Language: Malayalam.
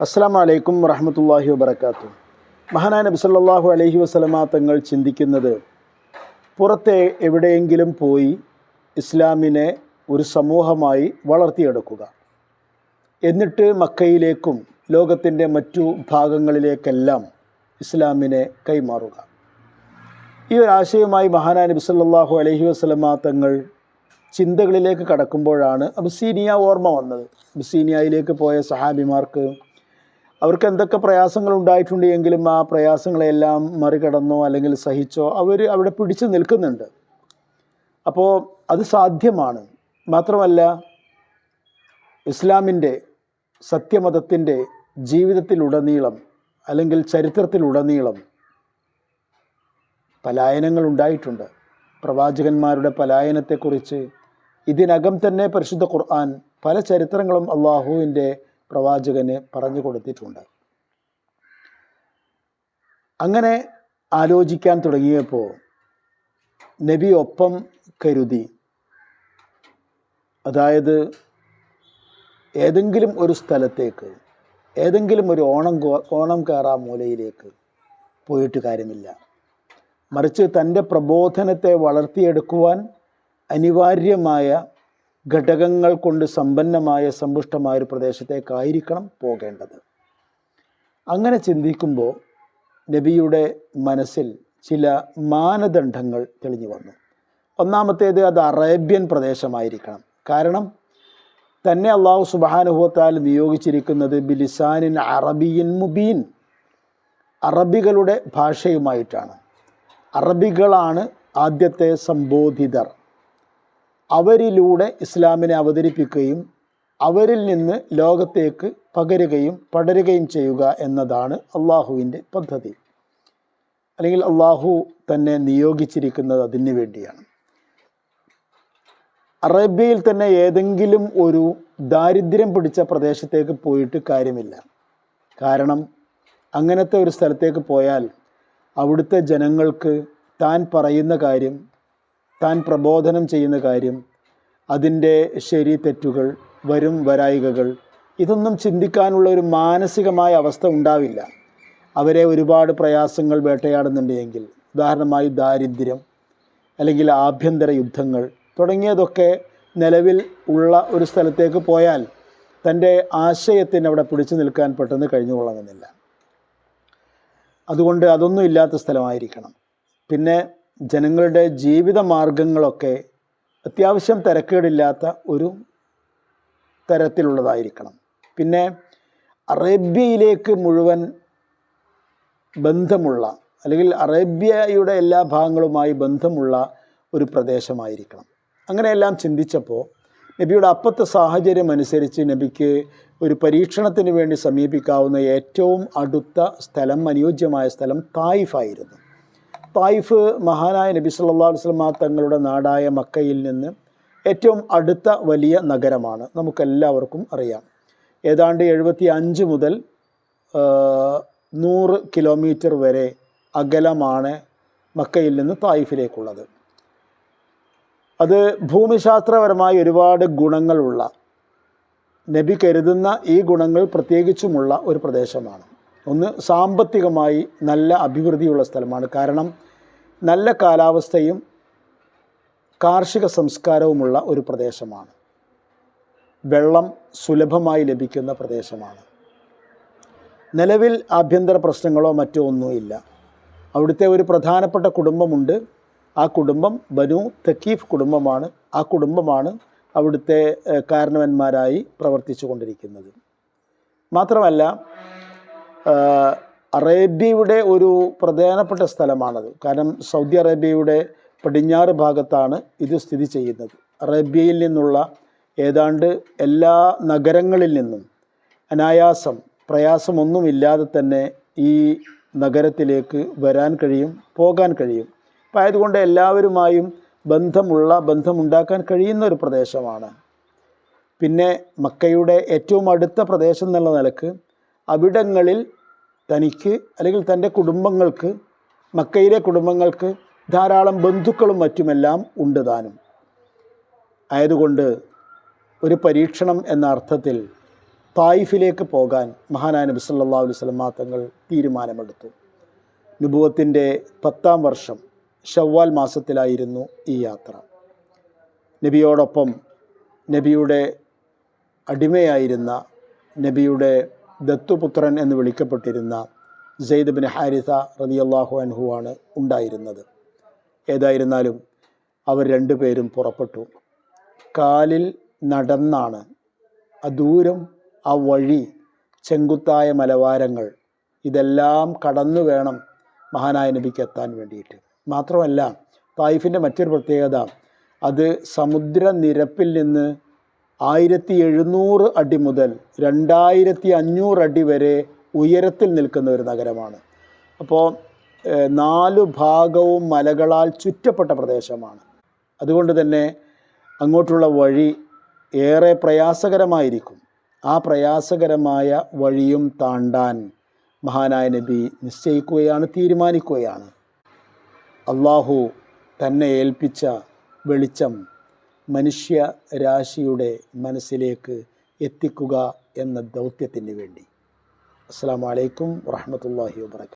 അസ്സാം വലൈക്കും വറഹമത്തല്ലാഹി വബർക്കാത്തു മഹാനായ നബി സല്ലാഹു അലൈഹി വസല്ലമ തങ്ങൾ ചിന്തിക്കുന്നത് പുറത്തെ എവിടെയെങ്കിലും പോയി ഇസ്ലാമിനെ ഒരു സമൂഹമായി വളർത്തിയെടുക്കുക. എന്നിട്ട് മക്കയിലേക്കും ലോകത്തിന്റെ മറ്റു ഭാഗങ്ങളിലേക്കെല്ലാം ഇസ്ലാമിനെ കൈമാറുക. ഈ ഒരു ആശയവുമായി മഹാനായ നബി സല്ലാഹു അലഹി വസല്ലമ തങ്ങൾ ചിന്തകളിലേക്ക് കടക്കുമ്പോഴാണ് അബ്സീനിയ ഓർമ്മ വന്നത്. അബ്സീനിയയിലേക്ക് പോയ സഹാബിമാർക്ക് അവർക്ക് എന്തൊക്കെ പ്രയാസങ്ങൾ ഉണ്ടായിട്ടുണ്ട് എങ്കിലും ആ പ്രയാസങ്ങളെല്ലാം മറികടന്നോ അല്ലെങ്കിൽ സഹിച്ചോ അവർ അവിടെ പിടിച്ചു നിൽക്കുന്നുണ്ട്. അപ്പോൾ അത് സാധ്യമാണ്. മാത്രമല്ല ഇസ്ലാമിന്റെ സത്യമതത്തിന്റെ ജീവിതത്തിലുടനീളം അല്ലെങ്കിൽ ചരിത്രത്തിലുടനീളം പലായനങ്ങൾ ഉണ്ടായിട്ടുണ്ട്. പ്രവാചകന്മാരുടെ പലായനത്തെക്കുറിച്ച് ഇതിനകം തന്നെ പരിശുദ്ധ ഖുർആൻ പല ചരിത്രങ്ങളും അള്ളാഹുവിന്റെ പ്രവാചകന് പറഞ്ഞു കൊടുത്തിട്ടുണ്ട്. അങ്ങനെ ആലോചിക്കാൻ തുടങ്ങിയപ്പോൾ നബി ഒപ്പം കരുതി. അതായത് ഏതെങ്കിലും ഒരു സ്ഥലത്തേക്ക് ഏതെങ്കിലും ഒരു ഓണം ഓണം കയറാ മൂലയിലേക്ക് പോയിട്ട് കാര്യമില്ല. മറിച്ച് തന്റെ പ്രബോധനത്തെ വളർത്തിയെടുക്കുവാൻ അനിവാര്യമായ ഘടകങ്ങൾ കൊണ്ട് സമ്പന്നമായ സമ്പുഷ്ടമായ ഒരു പ്രദേശത്തേക്കായിരിക്കണം പോകേണ്ടത്. അങ്ങനെ ചിന്തിക്കുമ്പോൾ നബിയുടെ മനസ്സിൽ ചില മാനദണ്ഡങ്ങൾ തെളിഞ്ഞു വന്നു. ഒന്നാമത്തേത് അത് അറേബ്യൻ പ്രദേശമായിരിക്കണം. കാരണം തന്നെ അള്ളാഹു സുബാനുഭവത്താൽ നിയോഗിച്ചിരിക്കുന്നത് ബിലിസാനിൻ അറബിയൻ മുബീൻ അറബികളുടെ ഭാഷയുമായിട്ടാണ്. അറബികളാണ് ആദ്യത്തെ സംബോധിതർ. അവരിലൂടെ ഇസ്ലാമിനെ അവതരിപ്പിക്കുകയും അവരിൽ നിന്ന് ലോകത്തേക്ക് പകരുകയും പടരുകയും ചെയ്യുക എന്നതാണ് അള്ളാഹുവിന്റെ പദ്ധതി. അല്ലെങ്കിൽ അള്ളാഹു തന്നെ നിയോഗിച്ചിരിക്കുന്നത് അതിനു വേണ്ടിയാണ്. അറേബ്യയിൽ തന്നെ ഏതെങ്കിലും ഒരു ദാരിദ്ര്യം പിടിച്ച പ്രദേശത്തേക്ക് പോയിട്ട് കാര്യമില്ല. കാരണം അങ്ങനത്തെ ഒരു സ്ഥലത്തേക്ക് പോയാൽ അവിടുത്തെ ജനങ്ങൾക്ക് താൻ പറയുന്ന കാര്യം താൻ പ്രബോധനം ചെയ്യുന്ന കാര്യം അതിന്റെ ശരി തെറ്റുകൾ വരും വരായികകൾ ഇതൊന്നും ചിന്തിക്കാനുള്ള ഒരു മാനസികമായ അവസ്ഥ ഉണ്ടാവില്ല. അവരെ ഒരുപാട് പ്രയാസങ്ങൾ വേട്ടയാടുന്നുണ്ടെങ്കിൽ ഉദാഹരണമായി ദാരിദ്ര്യം അല്ലെങ്കിൽ ആഭ്യന്തര യുദ്ധങ്ങൾ തുടങ്ങിയതൊക്കെ നിലവിൽ ഉള്ള ഒരു സ്ഥലത്തേക്ക് പോയാൽ തന്റെ ആശയത്തിന് അവിടെ പിടിച്ചു നിൽക്കാൻ പെട്ടെന്ന് കഴിഞ്ഞുകൊള്ളണമെന്നില്ല അതുകൊണ്ട് അതൊന്നും ഇല്ലാത്ത സ്ഥലമായിരിക്കണം. പിന്നെ ജനങ്ങളുടെ ജീവിത മാർഗങ്ങളൊക്കെ അത്യാവശ്യം തിരക്കേടില്ലാത്ത ഒരു തരത്തിലുള്ളതായിരിക്കണം. പിന്നെ അറേബ്യയിലേക്ക് മുഴുവൻ ബന്ധമുള്ള അല്ലെങ്കിൽ അറേബ്യയുടെ എല്ലാ ഭാഗങ്ങളുമായി ബന്ധമുള്ള ഒരു പ്രദേശമായിരിക്കണം. അങ്ങനെയെല്ലാം ചിന്തിച്ചപ്പോൾ നബിയുടെ അപ്പത്തെ സാഹചര്യം അനുസരിച്ച് നബിക്ക് ഒരു പരീക്ഷണത്തിന് വേണ്ടി സമീപിക്കാവുന്ന ഏറ്റവും അടുത്ത സ്ഥലം അനുയോജ്യമായ സ്ഥലം തായിഫായിരുന്നു തായിഫ് മഹാനായ നബി സല്ലാ വസ്ലമ തങ്ങളുടെ നാടായ മക്കയിൽ നിന്ന് ഏറ്റവും അടുത്ത വലിയ നഗരമാണ്. നമുക്കെല്ലാവർക്കും അറിയാം. ഏതാണ്ട് എഴുപത്തി അഞ്ച് മുതൽ നൂറ് കിലോമീറ്റർ വരെ അകലമാണ് മക്കയിൽ നിന്ന് തായിഫിലേക്കുള്ളത്. അത് ഭൂമിശാസ്ത്രപരമായി ഒരുപാട് ഗുണങ്ങളുള്ള നബി കരുതുന്ന ഈ ഗുണങ്ങൾ പ്രത്യേകിച്ചുമുള്ള ഒരു പ്രദേശമാണ്. ഒന്ന് സാമ്പത്തികമായി നല്ല അഭിവൃദ്ധിയുള്ള സ്ഥലമാണ്. കാരണം നല്ല കാലാവസ്ഥയും കാർഷിക സംസ്കാരവുമുള്ള ഒരു പ്രദേശമാണ്. വെള്ളം സുലഭമായി ലഭിക്കുന്ന പ്രദേശമാണ്. നിലവിൽ ആഭ്യന്തര പ്രശ്നങ്ങളോ മറ്റോ ഒന്നുമില്ല. അവിടുത്തെ ഒരു പ്രധാനപ്പെട്ട കുടുംബമുണ്ട്. ആ കുടുംബം ബനു തക്കീഫ് കുടുംബമാണ്. ആ കുടുംബമാണ് അവിടുത്തെ കാരണവന്മാരായി പ്രവർത്തിച്ചു കൊണ്ടിരിക്കുന്നത് മാത്രമല്ല അറേബ്യയുടെ ഒരു പ്രധാനപ്പെട്ട സ്ഥലമാണത്. കാരണം സൗദി അറേബ്യയുടെ പടിഞ്ഞാറ് ഭാഗത്താണ് ഇത് സ്ഥിതി ചെയ്യുന്നത്. അറേബ്യയിൽ നിന്നുള്ള ഏതാണ്ട് എല്ലാ നഗരങ്ങളിൽ നിന്നും അനായാസം പ്രയാസമൊന്നുമില്ലാതെ തന്നെ ഈ നഗരത്തിലേക്ക് വരാൻ കഴിയും പോകാൻ കഴിയും. അപ്പം ആയതുകൊണ്ട് എല്ലാവരുമായും ബന്ധമുള്ള ബന്ധമുണ്ടാക്കാൻ കഴിയുന്ന ഒരു പ്രദേശമാണ്. പിന്നെ മക്കയുടെ ഏറ്റവും അടുത്ത പ്രദേശം എന്നുള്ള നിലയ്ക്ക് അവിടങ്ങളിൽ തനിക്ക് അല്ലെങ്കിൽ തന്റെ കുടുംബങ്ങൾക്ക് മക്കയിലെ കുടുംബങ്ങൾക്ക് ധാരാളം ബന്ധുക്കളും മറ്റുമെല്ലാം ഉണ്ട് താനും. ആയതുകൊണ്ട് ഒരു പരീക്ഷണം എന്ന അർത്ഥത്തിൽ തായിഫിലേക്ക് പോകാൻ മഹാനായ നബി സല്ലാ അലൈഹി വസല്ലം തങ്ങൾ തീരുമാനമെടുത്തു. നുബുവത്തിന്റെ പത്താം വർഷം ഷവ്വാൽ മാസത്തിലായിരുന്നു ഈ യാത്ര. നബിയോടൊപ്പം നബിയുടെ അടിമയായിരുന്ന നബിയുടെ ദത്തുപുത്രൻ എന്ന് വിളിക്കപ്പെട്ടിരുന്ന സെയ്ദ് ബിൻ ഹാരിസ റതിയല്ലാഹു അൻഹു ആണ് ഉണ്ടായിരുന്നത്. ഏതായിരുന്നാലും അവർ രണ്ടുപേരും പുറപ്പെട്ടു. കാലിൽ നടന്നാണ് ആ ദൂരം ആ വഴി ചെങ്കുത്തായ മലവാരങ്ങൾ ഇതെല്ലാം കടന്നു വേണം മഹാനായ നബിക്ക് എത്താൻ വേണ്ടിയിട്ട്. മാത്രമല്ല തായിഫിന്റെ മറ്റൊരു പ്രത്യേകത അത് സമുദ്രനിരപ്പിൽ നിന്ന് ആയിരത്തി എഴുന്നൂറ് അടി മുതൽ രണ്ടായിരത്തി അഞ്ഞൂറ് അടി വരെ ഉയരത്തിൽ നിൽക്കുന്ന ഒരു നഗരമാണ്. അപ്പോൾ നാലു ഭാഗവും മലകളാൽ ചുറ്റപ്പെട്ട പ്രദേശമാണ്. അതുകൊണ്ട് തന്നെ അങ്ങോട്ടുള്ള വഴി ഏറെ പ്രയാസകരമായിരിക്കും. ആ പ്രയാസകരമായ വഴിയും താണ്ടാൻ മഹാനായ നബി നിശ്ചയിക്കുകയാണ് തീരുമാനിക്കുകയാണ്. അള്ളാഹു തന്നെ ഏൽപ്പിച്ച വെളിച്ചം മനുഷ്യ രാശിയുടെ മനസ്സിലേക്ക് എത്തിക്കുക എന്ന ദൗത്യത്തിന് വേണ്ടി. അസ്സാം വലൈക്കും വാഹമത്തല്ലാഹി വാബർക്കാത്തു